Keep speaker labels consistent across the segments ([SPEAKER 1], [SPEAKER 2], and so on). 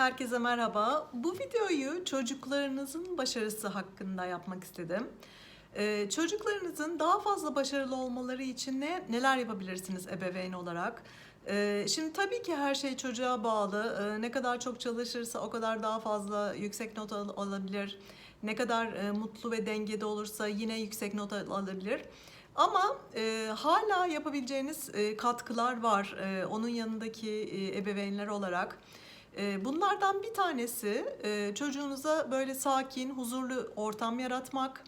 [SPEAKER 1] Herkese merhaba. Bu videoyu çocuklarınızın başarısı hakkında yapmak istedim. Ee, çocuklarınızın daha fazla başarılı olmaları için ne neler yapabilirsiniz ebeveyn olarak? Ee, şimdi tabii ki her şey çocuğa bağlı. Ee, ne kadar çok çalışırsa o kadar daha fazla yüksek not al- alabilir. Ne kadar e, mutlu ve dengede olursa yine yüksek not al- alabilir. Ama e, hala yapabileceğiniz e, katkılar var e, onun yanındaki e, ebeveynler olarak. E, bunlardan bir tanesi e, çocuğunuza böyle sakin, huzurlu ortam yaratmak.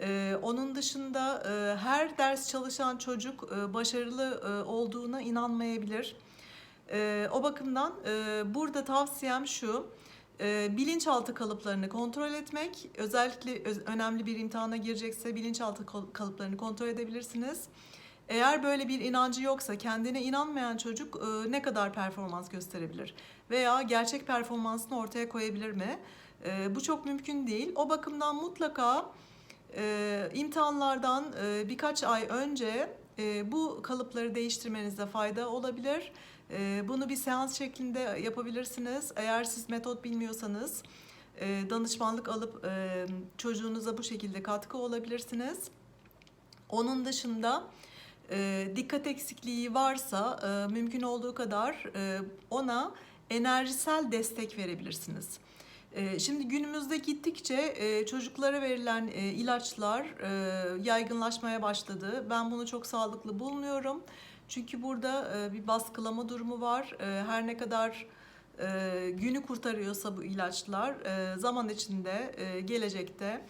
[SPEAKER 1] E, onun dışında e, her ders çalışan çocuk e, başarılı olduğuna inanmayabilir. E, o bakımdan burada tavsiyem şu. Bilinçaltı kalıplarını kontrol etmek. Özellikle öz- önemli bir imtihana girecekse bilinçaltı kal- kalıplarını kontrol edebilirsiniz. Eğer böyle bir inancı yoksa kendine inanmayan çocuk e, ne kadar performans gösterebilir? Veya gerçek performansını ortaya koyabilir mi? E, bu çok mümkün değil. O bakımdan mutlaka e, imtihanlardan e, birkaç ay önce e, bu kalıpları değiştirmenizde fayda olabilir. E, bunu bir seans şeklinde yapabilirsiniz. Eğer siz metot bilmiyorsanız e, danışmanlık alıp e, çocuğunuza bu şekilde katkı olabilirsiniz. Onun dışında e, dikkat eksikliği varsa e, mümkün olduğu kadar e, ona enerjisel destek verebilirsiniz. Şimdi günümüzde gittikçe çocuklara verilen ilaçlar yaygınlaşmaya başladı. Ben bunu çok sağlıklı bulmuyorum. Çünkü burada bir baskılama durumu var. Her ne kadar günü kurtarıyorsa bu ilaçlar zaman içinde gelecekte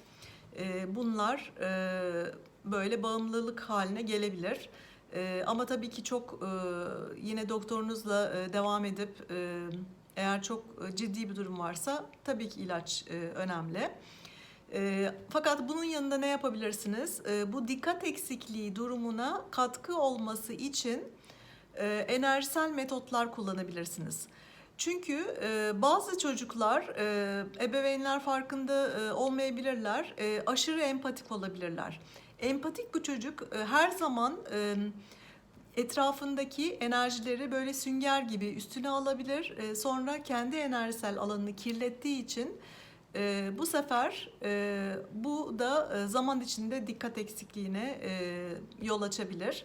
[SPEAKER 1] bunlar böyle bağımlılık haline gelebilir. E, ama tabii ki çok e, yine doktorunuzla e, devam edip e, eğer çok e, ciddi bir durum varsa tabii ki ilaç e, önemli. E, fakat bunun yanında ne yapabilirsiniz? E, bu dikkat eksikliği durumuna katkı olması için e, enerjisel metotlar kullanabilirsiniz. Çünkü e, bazı çocuklar, e, ebeveynler farkında e, olmayabilirler, e, aşırı empatik olabilirler. Empatik bu çocuk e, her zaman e, etrafındaki enerjileri böyle sünger gibi üstüne alabilir. E, sonra kendi enerjisel alanını kirlettiği için bu sefer bu da zaman içinde dikkat eksikliğine yol açabilir.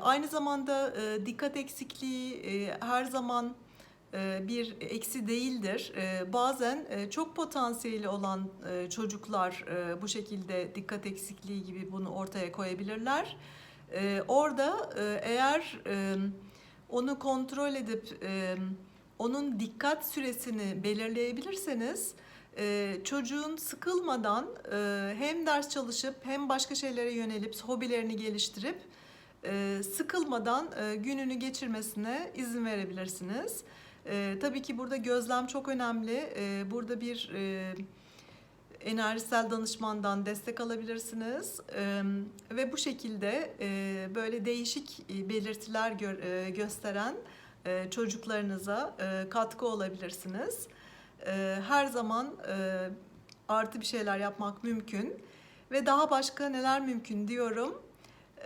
[SPEAKER 1] Aynı zamanda dikkat eksikliği her zaman bir eksi değildir. E, Bazen e, çok potansiyeli olan e, çocuklar e, bu şekilde dikkat eksikliği gibi bunu ortaya koyabilirler. E, Orada e, eğer e, onu kontrol edip e, onun dikkat süresini belirleyebilirseniz e, çocuğun sıkılmadan e, hem ders çalışıp hem başka şeylere yönelip hobilerini geliştirip e, sıkılmadan e, gününü geçirmesine izin verebilirsiniz. E, tabii ki burada gözlem çok önemli. E, burada bir e, enerjisel danışmandan destek alabilirsiniz E, ve bu şekilde e, böyle değişik e, belirtiler gö- e, gösteren e, çocuklarınıza e, katkı olabilirsiniz. E, her zaman e, artı bir şeyler yapmak mümkün ve daha başka neler mümkün diyorum.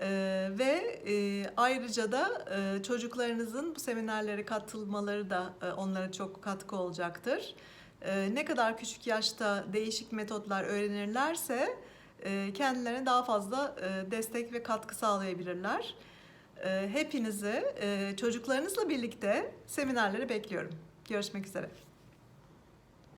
[SPEAKER 1] Ee, ve e, ayrıca da e, çocuklarınızın bu seminerlere katılmaları da e, onlara çok katkı olacaktır. E, ne kadar küçük yaşta değişik metotlar öğrenirlerse e, kendilerine daha fazla e, destek ve katkı sağlayabilirler. E, hepinizi e, çocuklarınızla birlikte seminerlere bekliyorum. Görüşmek üzere.